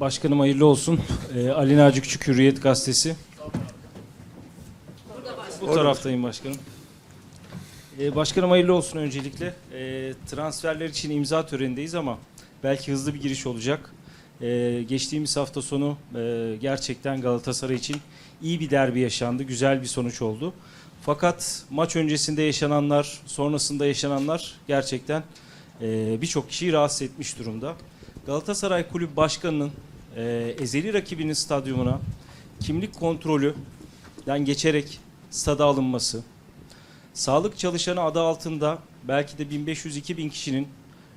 Başkanım hayırlı olsun. Ee, Ali Naci Küçük Hürriyet Gazetesi. Bu taraftayım başkanım. Ee, başkanım hayırlı olsun öncelikle. Ee, transferler için imza törenindeyiz ama belki hızlı bir giriş olacak. Ee, geçtiğimiz hafta sonu e, gerçekten Galatasaray için iyi bir derbi yaşandı. Güzel bir sonuç oldu. Fakat maç öncesinde yaşananlar, sonrasında yaşananlar gerçekten e, birçok kişiyi rahatsız etmiş durumda. Galatasaray Kulüp Başkanı'nın e, ezeli rakibinin stadyumuna kimlik kontrolüden geçerek stada alınması, sağlık çalışanı adı altında belki de 1500-2000 kişinin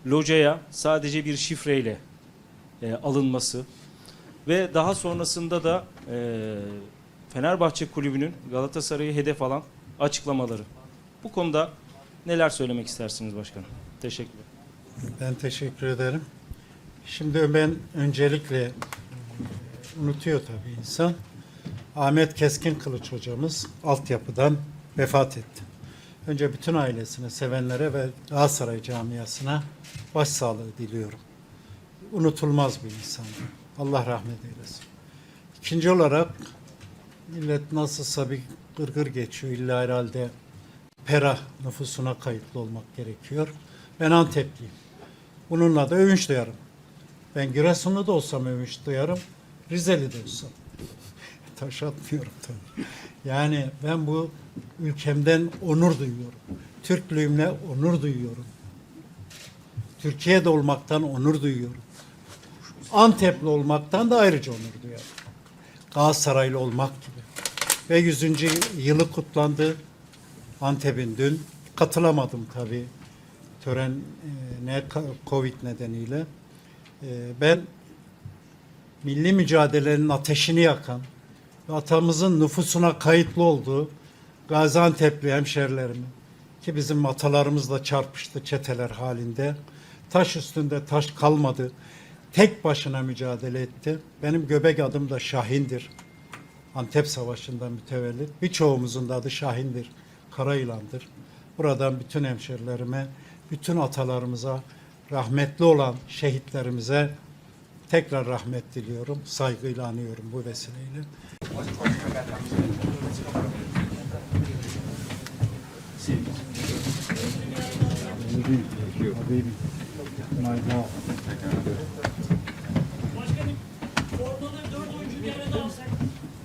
locaya sadece bir şifreyle e, alınması ve daha sonrasında da e, Fenerbahçe Kulübü'nün Galatasaray'ı hedef alan açıklamaları. Bu konuda neler söylemek istersiniz başkanım? Teşekkürler. Ben teşekkür ederim. Şimdi ben öncelikle unutuyor tabii insan. Ahmet Keskin Kılıç hocamız altyapıdan vefat etti. Önce bütün ailesine, sevenlere ve Galatasaray camiasına başsağlığı diliyorum. Unutulmaz bir insan. Allah rahmet eylesin. İkinci olarak millet nasılsa bir gırgır geçiyor. İlla herhalde Perah nüfusuna kayıtlı olmak gerekiyor. Ben Antepliyim. Bununla da övünç duyarım. Ben Giresunlu da olsam övünç duyarım. Rizeli de olsam. Taş atmıyorum tabii. Yani ben bu ülkemden onur duyuyorum. Türklüğümle onur duyuyorum. Türkiye'de olmaktan onur duyuyorum. Antepli olmaktan da ayrıca onur duyuyorum. Galatasaraylı olmak gibi. Ve 100. yılı kutlandı. Antep'in dün. Katılamadım tabii tören e, ne Covid nedeniyle. E, ben milli mücadelenin ateşini yakan ve atamızın nüfusuna kayıtlı olduğu Gaziantep'li hemşerilerimi ki bizim atalarımızla çarpıştı çeteler halinde. Taş üstünde taş kalmadı. Tek başına mücadele etti. Benim göbek adım da Şahin'dir. Antep Savaşı'ndan mütevellit. Birçoğumuzun da adı Şahin'dir. Kara yılandır. Buradan bütün hemşerilerime, bütün atalarımıza, rahmetli olan şehitlerimize tekrar rahmet diliyorum. Saygıyla anıyorum bu vesileyle.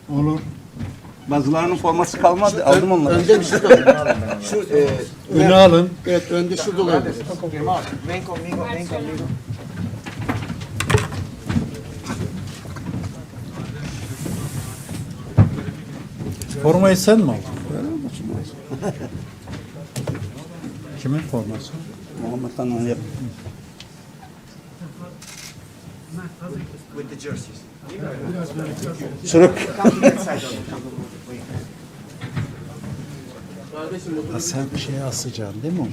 Olur. Bazılarının forması kalmadı. Aldım onları. Önde bir şey de Şu e, Önü alın. evet önde şurada olabilir. Ven conmigo, ven conmigo. Formayı sen mi aldın? Kimin forması? Muhammed Tanrı'nın yap. With the jerseys. Sürük. Sen şeye asacaksın değil mi onu?